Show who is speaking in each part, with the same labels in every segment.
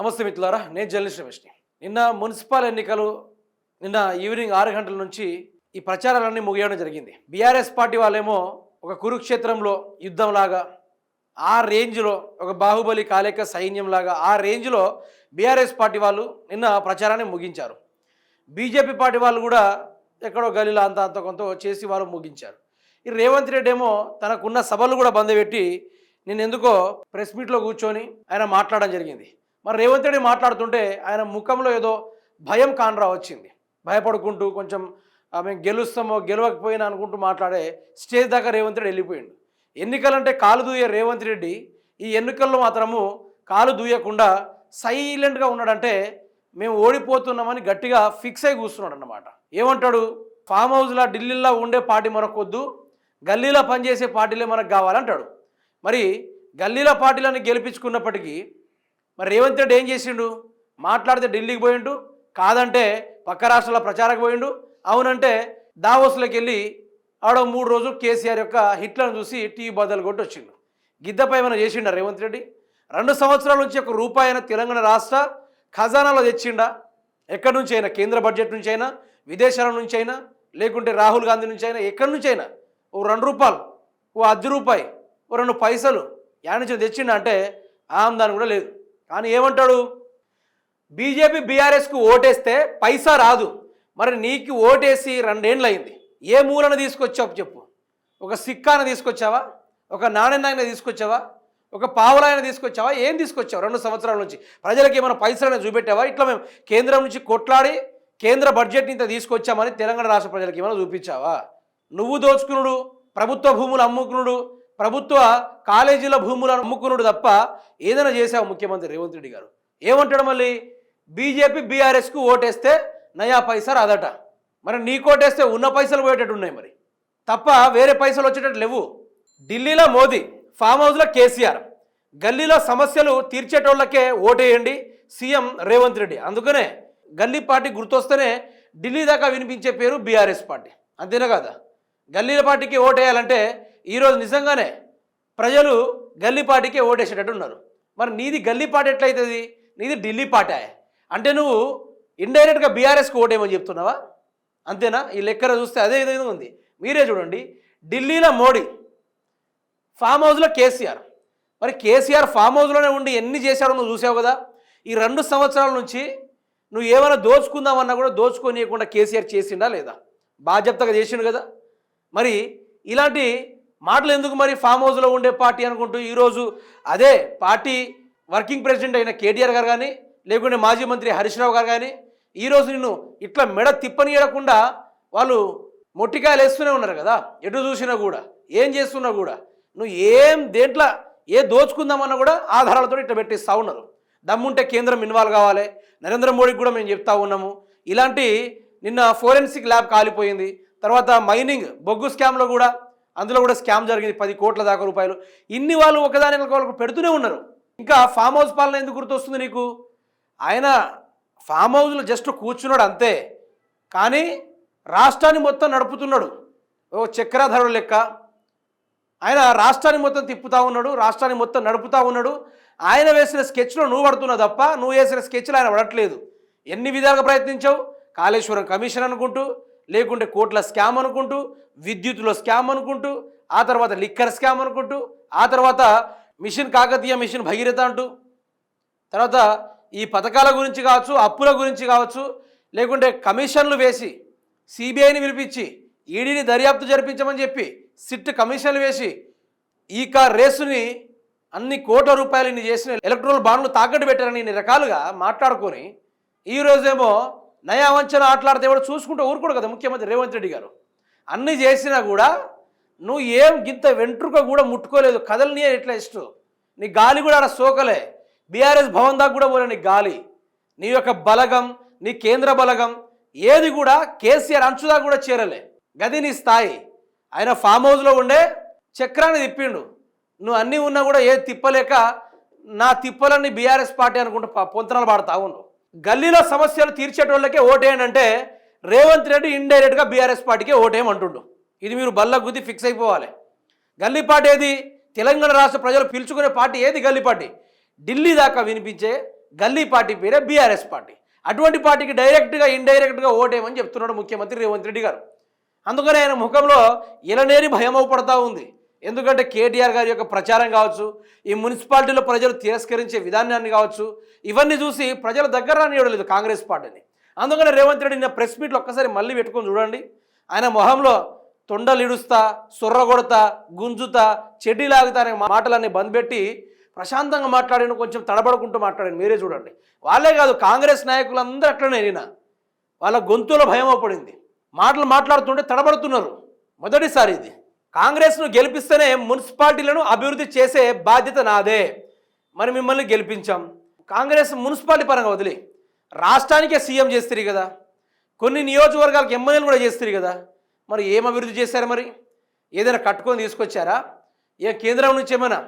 Speaker 1: నమస్తే మిత్రులారా నేను జర్నలిస్ట్ రమేష్ని. నిన్న మున్సిపల్ ఎన్నికలు నిన్న ఈవినింగ్ ఆరు గంటల నుంచి ఈ ప్రచారాలన్నీ ముగియడం జరిగింది. బీఆర్ఎస్ పార్టీ వాళ్ళేమో ఒక కురుక్షేత్రంలో యుద్ధంలాగా ఆ రేంజ్లో ఒక బాహుబలి కాలేక సైన్యంలాగా ఆ రేంజ్లో బీఆర్ఎస్ పార్టీ వాళ్ళు నిన్న ప్రచారాన్ని ముగించారు. బీజేపీ పార్టీ వాళ్ళు కూడా ఎక్కడో గలీలో అంత అంత కొంత చేసి వాళ్ళు ముగించారు. ఈ రేవంత్ రెడ్డి ఏమో తనకున్న సభలు కూడా బంద్ పెట్టి నేను ఎందుకో ప్రెస్ మీట్లో కూర్చొని ఆయన మాట్లాడడం జరిగింది. మరి రేవంత్ రెడ్డి మాట్లాడుతుంటే ఆయన ముఖంలో ఏదో భయం కానరా వచ్చింది. భయపడుకుంటూ కొంచెం మేము గెలుస్తామో గెలవకపోయినా అనుకుంటూ మాట్లాడే స్టేజ్ దాకా రేవంత్ రెడ్డి వెళ్ళిపోయిండు. ఎన్నికలంటే కాలు దూయే రేవంత్ రెడ్డి ఈ ఎన్నికల్లో మాత్రము కాలు దూయకుండా సైలెంట్గా ఉన్నాడంటే మేము ఓడిపోతున్నామని గట్టిగా ఫిక్స్ అయి కూర్చున్నాడు అన్నమాట ఏమంటాడు? ఫామ్ హౌస్లో ఢిల్లీలో ఉండే పార్టీ మనకొద్దు గల్లీలో పనిచేసే పార్టీలే మనకు కావాలంటాడు. మరి గల్లీల పార్టీలను గెలిపించుకున్నప్పటికీ మరి రేవంత్ రెడ్డి ఏం చేసిండు? మాట్లాడితే ఢిల్లీకి పోయిండు కాదంటే పక్క రాష్ట్రాల ప్రచారకు పోయిండు. అవునంటే దావోస్లోకి వెళ్ళి ఆడ మూడు రోజులు కేసీఆర్ యొక్క హిట్లను చూసి టీవీ బద్దలు కొట్టి వచ్చిండు. గిద్దపై ఏమైనా చేసిండా రేవంత్ రెడ్డి? రెండు సంవత్సరాల నుంచి ఒక రూపాయి అయినా తెలంగాణ రాష్ట్ర ఖజానాలో తెచ్చిండా? ఎక్కడి నుంచి అయినా? కేంద్ర బడ్జెట్ నుంచి అయినా? విదేశాల నుంచి అయినా? లేకుంటే రాహుల్ గాంధీ నుంచి అయినా? ఎక్కడి నుంచి అయినా? ఓ రెండు రూపాయలు ఓ అర్ధ రూపాయి ఓ రెండు పైసలు యాడ్ నుంచి తెచ్చిండ అంటే ఆమ్దాని కూడా లేదు. కానీ ఏమంటాడు? బీజేపీ బీఆర్ఎస్కు ఓటేస్తే పైసా రాదు. మరి నీకు ఓటేసి రెండేళ్ళు అయింది ఏ మూలన తీసుకొచ్చావు చెప్పు. ఒక సిక్కాన తీసుకొచ్చావా? ఒక నాణ్యనాయన తీసుకొచ్చావా? ఒక పావులాయన తీసుకొచ్చావా? ఏం తీసుకొచ్చావు రెండు సంవత్సరాల నుంచి? ప్రజలకు ఏమైనా పైసలైనా చూపెట్టావా? ఇట్లా మేము కేంద్రం నుంచి కొట్లాడి కేంద్ర బడ్జెట్ని ఇంత తీసుకొచ్చామని తెలంగాణ రాష్ట్ర ప్రజలకు ఏమైనా చూపించావా? నువ్వు దోచుకునుడు ప్రభుత్వ భూములు అమ్ముకునుడు ప్రభుత్వ కాలేజీల భూములను అమ్ముకునుడు తప్ప ఏదైనా చేశావు ముఖ్యమంత్రి రేవంత్ రెడ్డి గారు. ఏమంటాడు మళ్ళీ? బీజేపీ బీఆర్ఎస్కు ఓటేస్తే నయా పైసా రాదట. మరి నీ కోటేస్తే ఉన్న పైసలు పోయేటట్టు ఉన్నాయి మరి. తప్ప వేరే పైసలు వచ్చేటట్టు లేవు. ఢిల్లీలో మోదీ ఫామ్ హౌస్లో కేసీఆర్. గల్లీలో సమస్యలు తీర్చేటోళ్ళకే ఓటేయండి సీఎం రేవంత్ రెడ్డి. అందుకనే గల్లీ పార్టీ గుర్తొస్తేనే ఢిల్లీ దాకా వినిపించే పేరు బీఆర్ఎస్ పార్టీ. అంతేనా కదా? గల్లీల పార్టీకి ఓటేయాలంటే ఈరోజు నిజంగానే ప్రజలు గల్లీపాటికే ఓటేసేటట్టు ఉన్నారు. మరి నీది గల్లీపాట ఎట్లయితుంది? నీది ఢిల్లీ పార్టీ. అంటే నువ్వు ఇండైరెక్ట్గా బీఆర్ఎస్కి ఓటేయమని చెప్తున్నావా? అంతేనా? ఈ లెక్కన చూస్తే అదే విధంగా ఉంది. మీరే చూడండి. ఢిల్లీలో మోడీ ఫామ్ హౌస్లో కేసీఆర్. మరి కేసీఆర్ ఫామ్ హౌస్లోనే ఉండి ఎన్ని చేశాడో నువ్వు చూసావు కదా? ఈ రెండు సంవత్సరాల నుంచి నువ్వు ఏమైనా దోచుకుందామన్నా కూడా దోచుకోనియకుండా కేసీఆర్ చేసిండా లేదా? బాధ్యతగా చేసిండు కదా? మరి ఇలాంటి మాటలు ఎందుకు మరి ఫామ్ హౌస్లో ఉండే పార్టీ అనుకుంటూ ఈరోజు అదే పార్టీ వర్కింగ్ ప్రెసిడెంట్ అయిన కేటీఆర్ గారు కానీ లేకుంటే మాజీ మంత్రి హరీష్ రావు గారు కానీ ఈరోజు నిన్ను ఇట్లా మెడ తిప్పనీయకుండా వాళ్ళు మొట్టికాయలు వేస్తూనే ఉన్నారు కదా. ఎటు చూసినా కూడా ఏం చేస్తున్నా కూడా. నువ్వు ఏం దేంట్లో ఏ దోచుకుందామన్నా కూడా ఆధారాలతో ఇట్లా పెట్టిస్తూ ఉన్నారు. దమ్ముంటే కేంద్రం ఇన్వాల్వ్ కావాలి. నరేంద్ర మోడీకి కూడా మేము చెప్తా ఉన్నాము. ఇలాంటి నిన్న ఫోరెన్సిక్ ల్యాబ్ కాలిపోయింది. తర్వాత మైనింగ్ బొగ్గు స్కామ్లో కూడా అందులో కూడా స్కామ్ జరిగింది పది కోట్ల దాకా రూపాయలు. ఇన్ని వాళ్ళు ఒకదాని వాళ్ళకు పెడుతూనే ఉన్నారు. ఇంకా ఫామ్ హౌస్ పాలన ఎందుకు గుర్తొస్తుంది నీకు? ఆయన ఫామ్ హౌస్లో జస్ట్ కూర్చున్నాడు అంతే. కానీ రాష్ట్రాన్ని మొత్తం నడుపుతున్నాడు. ఓ చక్రాధరుడు లెక్క. ఆయన రాష్ట్రాన్ని మొత్తం తిప్పుతూ ఉన్నాడు రాష్ట్రాన్ని మొత్తం నడుపుతూ ఉన్నాడు. ఆయన వేసిన స్కెచ్లో నువ్వు పడుతున్నావు తప్ప నువ్వు వేసిన స్కెచ్లో ఆయన పడట్లేదు. ఎన్ని విధాలుగా ప్రయత్నించావు? కాళేశ్వరం కమిషన్ అనుకుంటూ లేకుంటే కోట్ల స్కామ్ అనుకుంటూ విద్యుత్లో స్కామ్ అనుకుంటూ ఆ తర్వాత లిక్కర్ స్కామ్ అనుకుంటూ ఆ తర్వాత మిషన్ కాకతీయ మిషన్ భగీరథ అంటూ తర్వాత ఈ పథకాల గురించి కావచ్చు అప్పుల గురించి కావచ్చు లేకుంటే కమిషన్లు వేసి సిబిఐని పిలిపించి ఈడీని దర్యాప్తు జరిపించమని చెప్పి సిట్ కమిషన్లు వేసి ఈ కార్ రేసుని అన్ని కోట్ల రూపాయలు ఇన్ని చేసిన ఎలక్ట్రల్ బాండ్లు తాకట్టు పెట్టారని ఇన్ని రకాలుగా మాట్లాడుకొని ఈ నయా వంచన ఆటలాడితే ఎవడు చూసుకుంటూ ఊరుకోడు కదా ముఖ్యమంత్రి రేవంత్ రెడ్డి గారు. అన్ని చేసినా కూడా నువ్వు ఏం గింత వెంట్రుక కూడా ముట్టుకోలేదు. కదలనియే ఎట్లా ఇష్టం? నీ గాలి కూడా ఆడ సోకలే. బీఆర్ఎస్ భవన్ దాకా కూడా పోలే నీ గాలి. నీ యొక్క బలగం నీ కేంద్ర బలగం ఏది కూడా కేసీఆర్ అంచుదా కూడా చేరలే. గది నీ స్థాయి. ఆయన ఫామ్ హౌస్లో ఉండే చక్రాన్ని తిప్పిండు. నువ్వు అన్నీ ఉన్నా కూడా ఏ తిప్పలేక నా తిప్పలన్నీ బీఆర్ఎస్ పార్టీ అనుకుంటూ ప- పాడుతావు నువ్వు గల్లీలో సమస్యలు తీర్చేటోళ్ళకే ఓటేయనంటే రేవంత్ రెడ్డి ఇండైరెక్ట్గా బీఆర్ఎస్ పార్టీకే ఓటేయమంటుండు. ఇది మీరు బల్ల గుద్ది ఫిక్స్ అయిపోవాలి. గల్లీ పార్టీ ఏది? తెలంగాణ రాష్ట్ర ప్రజలు పిలుచుకునే పార్టీ ఏది గల్లీ పార్టీ? ఢిల్లీ దాకా వినిపించే గల్లీ పార్టీ పేరే బీఆర్ఎస్ పార్టీ. అటువంటి పార్టీకి డైరెక్ట్గా ఇండైరెక్ట్గా ఓటేయమని చెప్తున్నాడు ముఖ్యమంత్రి రేవంత్ రెడ్డి గారు. అందుకనే ఆయన ముఖంలో ఇలనేని భయం పడతా ఉంది. ఎందుకంటే కేటీఆర్ గారి యొక్క ప్రచారం కావచ్చు ఈ మున్సిపాలిటీలో ప్రజలు తిరస్కరించే విధానాన్ని కావచ్చు ఇవన్నీ చూసి ప్రజల దగ్గర రానివ్వలేదు కాంగ్రెస్ పార్టీని. అందుకని రేవంత్ రెడ్డి నిన్న ప్రెస్ మీట్లో ఒక్కసారి మళ్ళీ పెట్టుకొని చూడండి. ఆయన మొహంలో తొండలు ఇడుస్తా గుంజుతా చెడ్డి లాగుతా అనే మాటలన్నీ బంద్ పెట్టి ప్రశాంతంగా మాట్లాడిన కొంచెం తడబడుకుంటూ మాట్లాడాను మీరే చూడండి. వాళ్ళే కాదు కాంగ్రెస్ నాయకులందరూ అట్లనే నిన్న వాళ్ళ గొంతులో భయం పడింది మాటలు మాట్లాడుతుంటే తడబడుతున్నారు. మొదటిసారి ఇది. కాంగ్రెస్ను గెలిపిస్తేనే మున్సిపాలిటీలను అభివృద్ధి చేసే బాధ్యత నాదే. మరి మిమ్మల్ని గెలిపించాం. కాంగ్రెస్ మున్సిపాలిటీ పరంగా వదిలి. రాష్ట్రానికే సీఎం చేస్తారు కదా. కొన్ని నియోజకవర్గాలకు ఎమ్మెల్యేలు కూడా చేస్తారు కదా. మరి ఏం అభివృద్ధి చేశారు మరి? ఏదైనా కట్టుకొని తీసుకొచ్చారా? ఏ కేంద్రం నుంచి ఏమైనా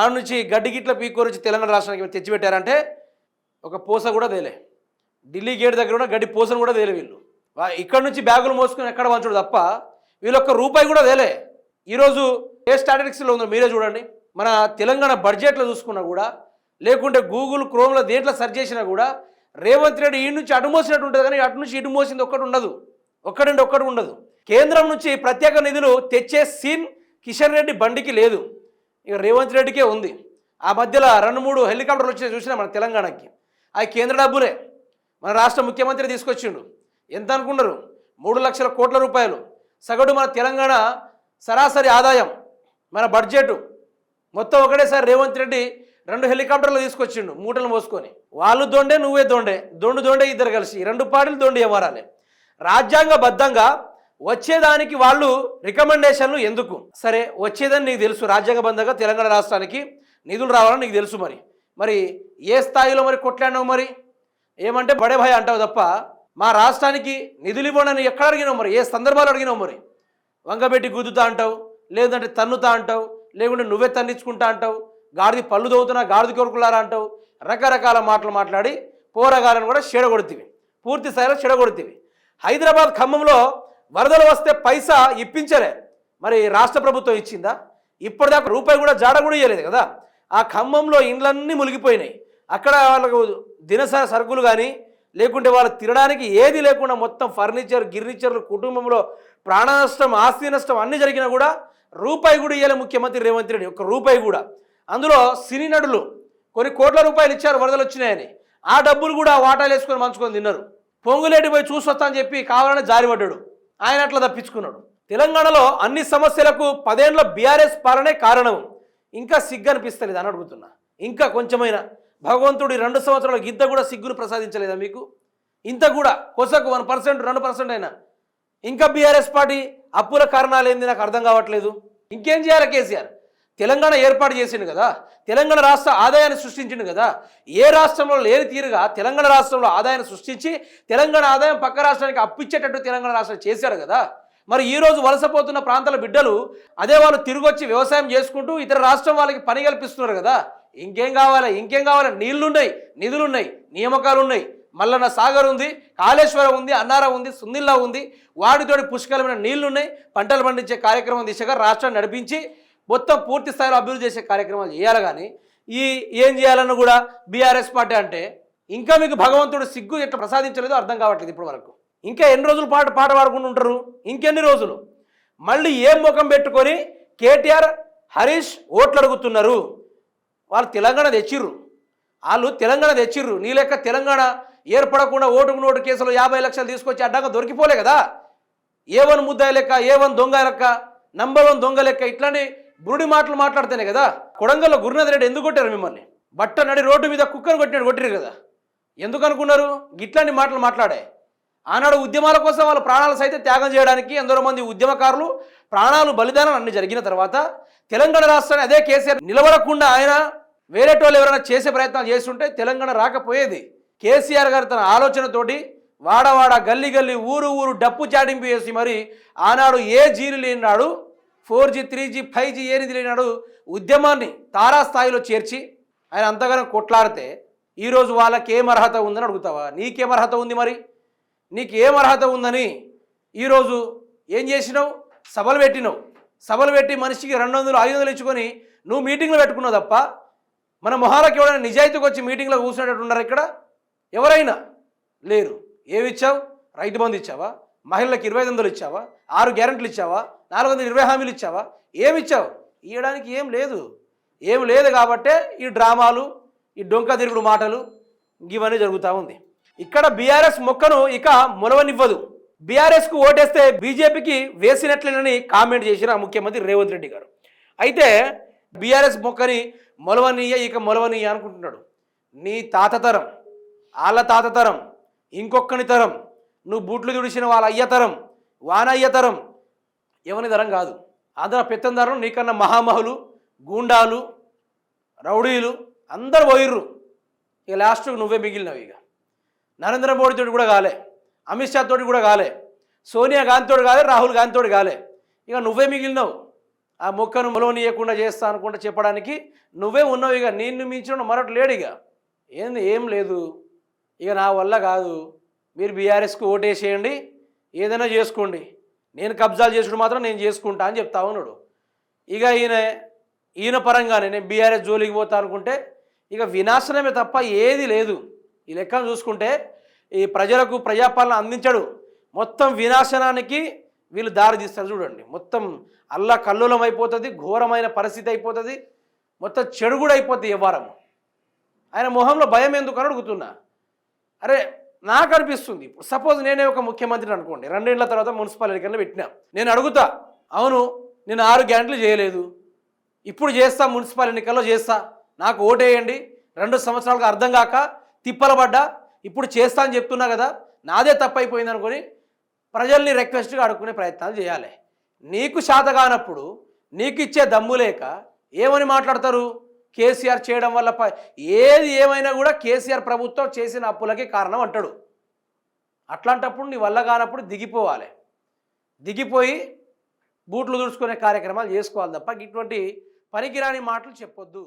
Speaker 1: ఆ నుంచి గడ్డి గిట్ల పీకో నుంచి తెలంగాణ రాష్ట్రానికి ఏమైనా తెచ్చిపెట్టారంటే ఒక పూస కూడా తేలే. ఢిల్లీ గేట్ దగ్గర ఉన్న గడ్డి పూసను కూడా తేలే వీళ్ళు. ఇక్కడ నుంచి బ్యాగులు మోసుకొని ఎక్కడ వంచడు తప్ప వీళ్ళొక్క రూపాయి కూడా తేలే. ఈరోజు ఏ స్టాటిస్టిక్స్లో ఉందో మీరే చూడండి. మన తెలంగాణ బడ్జెట్లో చూసుకున్నా కూడా లేకుంటే గూగుల్ క్రోమ్లో దేంట్లో సెర్చ్ చేసినా కూడా రేవంత్ రెడ్డి ఈ నుంచి అటుమోసినట్టు ఉంటుంది కానీ అటు నుంచి ఇటు మోసింది ఒక్కటి ఉండదు. ఒక్కడంటే ఒక్కటి ఉండదు. కేంద్రం నుంచి ప్రత్యేక నిధులు తెచ్చే సీన్ కిషన్ రెడ్డి బండికి లేదు. ఇక రేవంత్ రెడ్డికే ఉంది. ఆ మధ్యలో రెండు మూడు హెలికాప్టర్లు వచ్చి చూసినా మన తెలంగాణకి. అవి కేంద్ర డబ్బులే. మన రాష్ట్ర ముఖ్యమంత్రి తీసుకొచ్చిండు. ఎంత అనుకున్నారు మూడు లక్షల కోట్ల రూపాయలు. సగటు మన తెలంగాణ సరాసరి ఆదాయం మన బడ్జెట్ మొత్తం ఒకటేసారి రేవంత్ రెడ్డి రెండు హెలికాప్టర్లు తీసుకొచ్చిండు మూటలు మోసుకొని. వాళ్ళు దొండే నువ్వే దొండే. దొండు దొండే ఇద్దరు కలిసి. రెండు పార్టీలు దొండి రాజ్యాంగ రాజ్యాంగబద్ధంగా వచ్చేదానికి వాళ్ళు రికమెండేషన్లు ఎందుకు? సరే వచ్చేదని నీకు తెలుసు. రాజ్యాంగబద్ధంగా తెలంగాణ రాష్ట్రానికి నిధులు రావాలని నీకు తెలుసు మరి. మరి ఏ స్థాయిలో మరి కొట్లాడినావు మరి? ఏమంటే బడే భయ అంటావు తప్ప మా రాష్ట్రానికి నిధులు ఇవ్వనని ఎక్కడ అడిగినావు మరి? ఏ సందర్భాలు అడిగినావు మరి? వంగబెట్టి గుద్దుతా అంటావు లేదంటే తన్నుతా అంటావు లేకుంటే నువ్వే తన్నించుకుంటా అంటావు గాడిది పళ్ళు దవ్వుతున్నా గాడిది కొరుకులారా అంటావు రకరకాల మాటలు మాట్లాడి పోరగాలను కూడా చెడగొడుతీవి. పూర్తి స్థాయిలో చెడగొడుతీవి. హైదరాబాద్ ఖమ్మంలో వరదలు వస్తే పైసా ఇప్పించలే. మరి రాష్ట్ర ప్రభుత్వం ఇచ్చిందా? ఇప్పటిదాకా రూపాయి కూడా జాడ కూడా ఇవ్వలేదు కదా. ఆ ఖమ్మంలో ఇండ్లన్నీ మునిగిపోయినాయి. అక్కడ వాళ్ళకు దినసర సరుకులు కానీ లేకుంటే వాళ్ళు తినడానికి ఏది లేకుండా మొత్తం ఫర్నిచర్ గిర్నిచర్లు కుటుంబంలో ప్రాణ నష్టం ఆస్తి నష్టం అన్ని జరిగినా కూడా రూపాయి కూడా ఇవ్వాలి ముఖ్యమంత్రి రేవంత్ రెడ్డి ఒక్క రూపాయి కూడా. అందులో సినీ నటులు కొన్ని కోట్ల రూపాయలు ఇచ్చారు వరదలు వచ్చినాయని. ఆ డబ్బులు కూడా వాటాలు వేసుకొని మంచుకొని తిన్నారు. పొంగులేటి పోయి చూసొస్తా అని చెప్పి కావాలని జారిపడ్డాడు ఆయన అట్లా తప్పించుకున్నాడు. తెలంగాణలో అన్ని సమస్యలకు పదేండ్ల బీఆర్ఎస్ పాలనే కారణం. ఇంకా సిగ్గు అనిపిస్తలేదు అని అడుగుతున్నా. ఇంకా కొంచెమైనా. భగవంతుడి రెండు సంవత్సరాల గిద్ద కూడా సిగ్గును ప్రసాదించలేదా మీకు? ఇంత కూడా. కొసకు వన్ పర్సెంట్ రెండు పర్సెంట్ అయినా. ఇంకా బీఆర్ఎస్ పార్టీ అప్పుల కారణాలు ఏంది నాకు అర్థం కావట్లేదు. ఇంకేం చేయాలి కేసీఆర్? తెలంగాణ ఏర్పాటు చేసిండు కదా తెలంగాణ రాష్ట్ర ఆదాయాన్ని సృష్టించిండు కదా ఏ రాష్ట్రంలో లేని తీరుగా తెలంగాణ రాష్ట్రంలో ఆదాయాన్ని సృష్టించి తెలంగాణ ఆదాయం పక్క రాష్ట్రానికి అప్పిచ్చేటట్టు తెలంగాణ రాష్ట్రం చేశారు కదా. మరి ఈరోజు వలసపోతున్న ప్రాంతాల బిడ్డలు అదే వాళ్ళు తిరిగి వచ్చి వ్యవసాయం చేసుకుంటూ ఇతర రాష్ట్రం వాళ్ళకి పని కల్పిస్తున్నారు కదా. ఇంకేం కావాలి ఇంకేం కావాలి? నీళ్ళున్నాయి నిధులున్నాయి నియామకాలు ఉన్నాయి మల్లన్న సాగర్ ఉంది కాళేశ్వరం ఉంది అన్నారం ఉంది సుందిల్లా ఉంది. వాటితోటి పుష్కలమైన నీళ్ళు ఉన్నాయి పంటలు పండించే కార్యక్రమం దిశగా రాష్ట్రాన్ని నడిపించి మొత్తం పూర్తి స్థాయిలో అభివృద్ధి చేసే కార్యక్రమాలు చేయాలి కానీ ఈ ఏం చేయాలన్న కూడా బీఆర్ఎస్ పార్టీ అంటే ఇంకా మీకు భగవంతుడు సిగ్గు ఎట్లా ప్రసాదించలేదో అర్థం కావట్లేదు ఇప్పటి వరకు. ఇంకా ఎన్ని రోజులు పాట పాట పాడుకుంటూ ఉంటారు? ఇంకెన్ని రోజులు? మళ్ళీ ఏం ముఖం పెట్టుకొని కేటీఆర్ హరీష్ ఓట్లు అడుగుతున్నారు. వాళ్ళు తెలంగాణ తెచ్చిర్రు. వాళ్ళు తెలంగాణ తెచ్చిర్రు. నీ లెక్క తెలంగాణ ఏర్పడకుండా ఓటుకు నోటు కేసులో యాభై లక్షలు తీసుకొచ్చి అడ్డంగా దొరికిపోలే కదా. ఏ వన్ ముద్దాయి లెక్క ఏ వన్ దొంగ లెక్క నంబర్ వన్ దొంగ లెక్క ఇట్లాంటి బురుడి మాటలు మాట్లాడితేనే కదా. కొడంగల్లో గురునాథ్ రెడ్డి ఎందుకు కొట్టారు మిమ్మల్ని? బట్ట నడి రోడ్డు మీద కుక్కను కొట్టినాడు కొట్టిరు కదా. ఎందుకు అనుకున్నారు? ఇట్లాంటి మాటలు మాట్లాడే. ఆనాడు ఉద్యమాల కోసం వాళ్ళ ప్రాణాలు సైతం త్యాగం చేయడానికి ఎందరో మంది ఉద్యమకారులు ప్రాణాలు బలిదానం అన్ని జరిగిన తర్వాత తెలంగాణ రాష్ట్రాన్ని అదే కేసీఆర్ నిలబడకుండా ఆయన వేరే వాళ్ళు ఎవరైనా చేసే ప్రయత్నాలు చేస్తుంటే తెలంగాణ రాకపోయేది. కేసీఆర్ గారు తన ఆలోచనతోటి వాడవాడ గల్లీ గల్లి ఊరు ఊరు డప్పు చాటింపు చేసి మరి ఆనాడు ఏ జీలు లేనినాడు four G three G five G ఏనిది లేనాడు ఉద్యమాన్ని తారాస్థాయిలో చేర్చి ఆయన అంతగానో కొట్లాడితే ఈరోజు వాళ్ళకి ఏం అర్హత ఉందని అడుగుతావా? నీకేం అర్హత ఉంది మరి? నీకు ఏం అర్హత ఉందని ఈరోజు ఏం చేసినావు? సభలు పెట్టినావు. సభలు పెట్టి మనిషికి రెండు వందలు ఐదు వందలు ఇచ్చుకొని నువ్వు మీటింగ్లు పెట్టుకున్నావు తప్ప మన మొహాలకు ఎవడైనా నిజాయితీకి వచ్చి మీటింగ్లో కూర్చున్నట్టు ఉన్నారు ఇక్కడ? ఎవరైనా లేరు. ఏమి ఇచ్చావు రైతు బంధు ఇచ్చావా? మహిళలకు ఇరవై ఐదు వందలు ఇచ్చావా? ఆరు గ్యారెంటీలు ఇచ్చావా? నాలుగు వందల ఇరవై హామీలు ఇచ్చావా? ఏమి ఇచ్చావు ఇవ్వడానికి ఏం లేదు. ఏం లేదు కాబట్టే ఈ డ్రామాలు ఈ డొంక తిరుగుడు మాటలు ఇవన్నీ జరుగుతూ ఉంది. ఇక్కడ బీఆర్ఎస్ మొక్కను ఇక మొలవనివ్వదు. బీఆర్ఎస్కు ఓటేస్తే బీజేపీకి వేసినట్లేనని కామెంట్ చేసిన ముఖ్యమంత్రి రేవంత్ రెడ్డి గారు. అయితే బీఆర్ఎస్ మొక్కని మొలవనీయ ఇక మొలవనీయ అనుకుంటున్నాడు. నీ తాత తరం. వాళ్ళ తాత తరం ఇంకొక్కని తరం నువ్వు బూట్లు తుడిచిన వాళ్ళ అయ్య తరం వానయ్య తరం ఎవని తరం కాదు. ఆంధ్ర పెత్తందరం నీకన్నా మహామహులు గూండాలు రౌడీలు అందరు పోయిర్రు. ఇక లాస్ట్ నువ్వే మిగిలినవి ఇక. నరేంద్ర మోడీ తోటి కూడా కాలే అమిత్ షా తోటి కూడా కాలే సోనియా గాంధీ తోటి కాలే రాహుల్ గాంధీ తోటి కాలే. ఇక నువ్వే మిగిలినావు. ఆ మొక్కను మొలవనీయకుండా చేస్తా అనుకుంటా చెప్పడానికి నువ్వే ఉన్నావు ఇక. నిన్ను మించిన మరొకటి లేడు ఇక. ఏంది? ఏం లేదు. ఇక నా వల్ల కాదు. మీరు బీఆర్ఎస్కి ఓటేసేయండి ఏదైనా చేసుకోండి. నేను కబ్జాలు చేసుడు మాత్రం నేను చేసుకుంటా అని చెప్తా ఉన్నాడు. ఇక ఈయన ఈయన పరంగానే నేను బీఆర్ఎస్ జోలికి పోతా అనుకుంటే ఇక వినాశనమే తప్ప ఏది లేదు. ఈ లెక్కను చూసుకుంటే ఈ ప్రజలకు ప్రజాపాలన అందించడు. మొత్తం వినాశనానికి వీళ్ళు దారి తీస్తారు చూడండి. మొత్తం అల్లా కల్లోలం అయిపోతుంది ఘోరమైన పరిస్థితి అయిపోతుంది మొత్తం చెడు కూడా అయిపోతుంది వ్యవహారం ఆయన మొహంలో భయం ఎందుకు అని అడుగుతున్నా. అరే నాకు అనిపిస్తుంది. ఇప్పుడు సపోజ్ నేనే ఒక ముఖ్యమంత్రిని అనుకోండి. రెండేళ్ళ తర్వాత మున్సిపల్ ఎన్నికల్లో పెట్టినా. నేను అడుగుతా అవును నేను ఆరు గ్యారెంట్లు చేయలేదు. ఇప్పుడు చేస్తా మున్సిపల్ ఎన్నికల్లో చేస్తా. నాకు ఓటేయండి. రెండు సంవత్సరాలకు అర్థం కాక తిప్పలు పడ్డా ఇప్పుడు చేస్తా అని చెప్తున్నా కదా నాదే తప్పైపోయింది అనుకొని ప్రజల్ని రిక్వెస్ట్గా అడుక్కునే ప్రయత్నాలు చేయాలి. నీకు శాత కానప్పుడు నీకు ఇచ్చే దమ్ము లేక ఏమని మాట్లాడతారు? కేసీఆర్ చేయడం వల్ల ఏది ఏమైనా కూడా కేసీఆర్ ప్రభుత్వం చేసిన అప్పులకే కారణం అంటాడు. అట్లాంటప్పుడు నీ వల్ల కానప్పుడు దిగిపోవాలి. దిగిపోయి బూట్లు దుడుచుకునే కార్యక్రమాలు చేసుకోవాలి తప్ప ఇటువంటి పనికిరాని మాటలు చెప్పొద్దు.